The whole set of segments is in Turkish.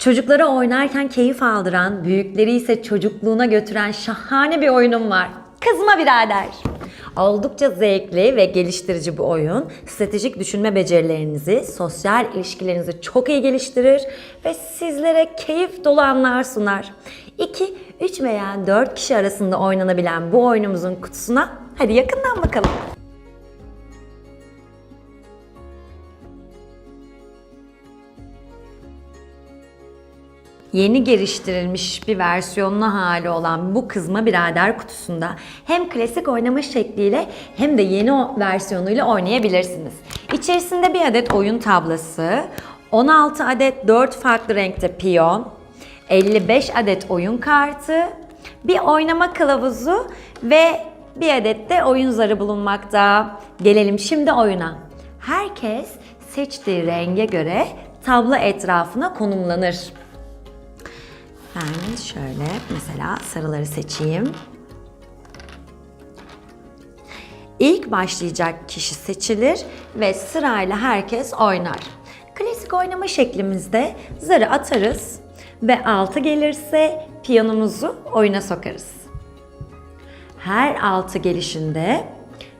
Çocuklara oynarken keyif aldıran, büyükleri ise çocukluğuna götüren şahane bir oyunum var. Kızma birader. Oldukça zevkli ve geliştirici bir oyun. Stratejik düşünme becerilerinizi, sosyal ilişkilerinizi çok iyi geliştirir ve sizlere keyif dolu anlar sunar. 2, 3 veya 4 kişi arasında oynanabilen bu oyunumuzun kutusuna hadi yakından bakalım. Yeni geliştirilmiş bir versiyonlu hali olan bu kızma birader kutusunda hem klasik oynama şekliyle hem de yeni versiyonuyla oynayabilirsiniz. İçerisinde bir adet oyun tablası, 16 adet 4 farklı renkte piyon, 55 adet oyun kartı, bir oynama kılavuzu ve bir adet de oyun zarı bulunmakta. Gelelim şimdi oyuna. Herkes seçtiği renge göre tablo etrafına konumlanır. Ben şöyle mesela sarıları seçeyim. İlk başlayacak kişi seçilir ve sırayla herkes oynar. Klasik oynama şeklimizde zarı atarız ve altı gelirse piyanumuzu oyuna sokarız. Her altı gelişinde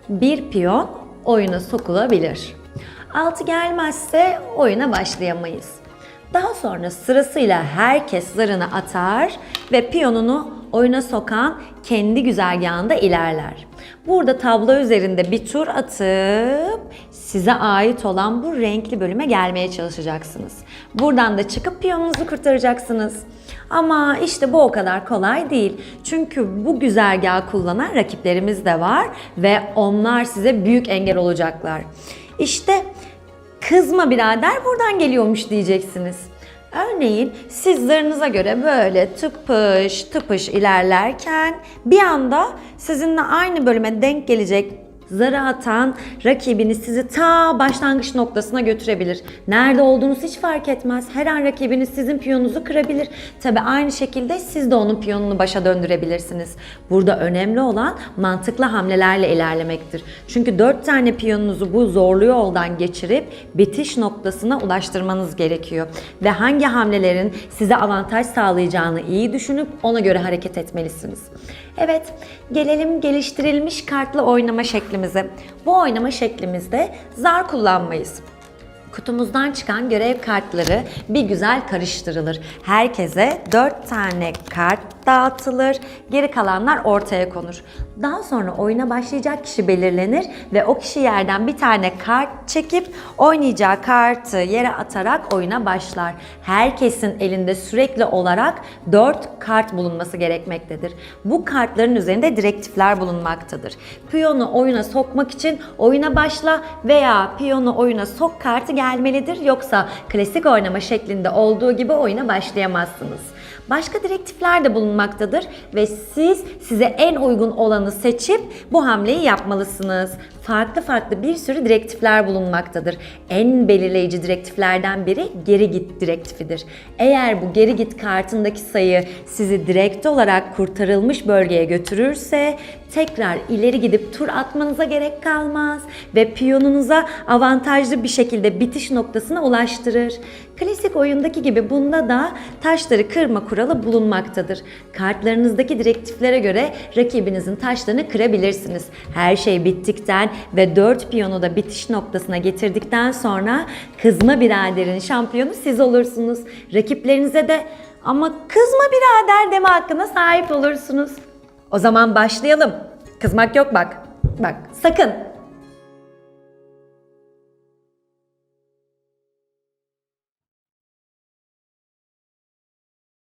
bir piyon oyuna sokulabilir. Altı gelmezse oyuna başlayamayız. Daha sonra sırasıyla herkes zarını atar ve piyonunu oyuna sokan kendi güzergahında ilerler. Burada tablo üzerinde bir tur atıp size ait olan bu renkli bölüme gelmeye çalışacaksınız. Buradan da çıkıp piyonunuzu kurtaracaksınız. Ama işte bu o kadar kolay değil. Çünkü bu güzergahı kullanan rakiplerimiz de var ve onlar size büyük engel olacaklar. İşte kızma birader buradan geliyormuş diyeceksiniz. Örneğin siz zarınıza göre böyle tıpış tıpış ilerlerken bir anda sizinle aynı bölüme denk gelecek zarı atan rakibiniz sizi ta başlangıç noktasına götürebilir. Nerede olduğunuz hiç fark etmez. Her an rakibiniz sizin piyonunuzu kırabilir. Tabi aynı şekilde siz de onun piyonunu başa döndürebilirsiniz. Burada önemli olan mantıklı hamlelerle ilerlemektir. Çünkü 4 tane piyonunuzu bu zorlu yoldan geçirip bitiş noktasına ulaştırmanız gerekiyor. Ve hangi hamlelerin size avantaj sağlayacağını iyi düşünüp ona göre hareket etmelisiniz. Evet, gelelim geliştirilmiş kartlı oynama şeklimize. Bu oynama şeklimizde zar kullanmayız. Kutumuzdan çıkan görev kartları bir güzel karıştırılır. Herkese 4 tane kart dağıtılır. Geri kalanlar ortaya konur. Daha sonra oyuna başlayacak kişi belirlenir ve o kişi yerden bir tane kart çekip oynayacağı kartı yere atarak oyuna başlar. Herkesin elinde sürekli olarak 4 kart bulunması gerekmektedir. Bu kartların üzerinde direktifler bulunmaktadır. Piyonu oyuna sokmak için oyuna başla veya piyonu oyuna sok kartı gelmelidir. Yoksa klasik oynama şeklinde olduğu gibi oyuna başlayamazsınız. Başka direktifler de bulunmaktadır ve siz size en uygun olanı seçip bu hamleyi yapmalısınız. Farklı farklı bir sürü direktifler bulunmaktadır. En belirleyici direktiflerden biri geri git direktifidir. Eğer bu geri git kartındaki sayı sizi direkt olarak kurtarılmış bölgeye götürürse tekrar ileri gidip tur atmanıza gerek kalmaz ve piyonunuza avantajlı bir şekilde bitiş noktasına ulaştırır. Klasik oyundaki gibi bunda da taşları kırma kuralı bulunmaktadır. Kartlarınızdaki direktiflere göre rakibinizin taşlarını kırabilirsiniz. Her şey bittikten ve 4 piyonu da bitiş noktasına getirdikten sonra kızma biraderin şampiyonu siz olursunuz. Rakiplerinize de ama kızma birader deme hakkına sahip olursunuz. O zaman başlayalım. Kızmak yok bak. Bak sakın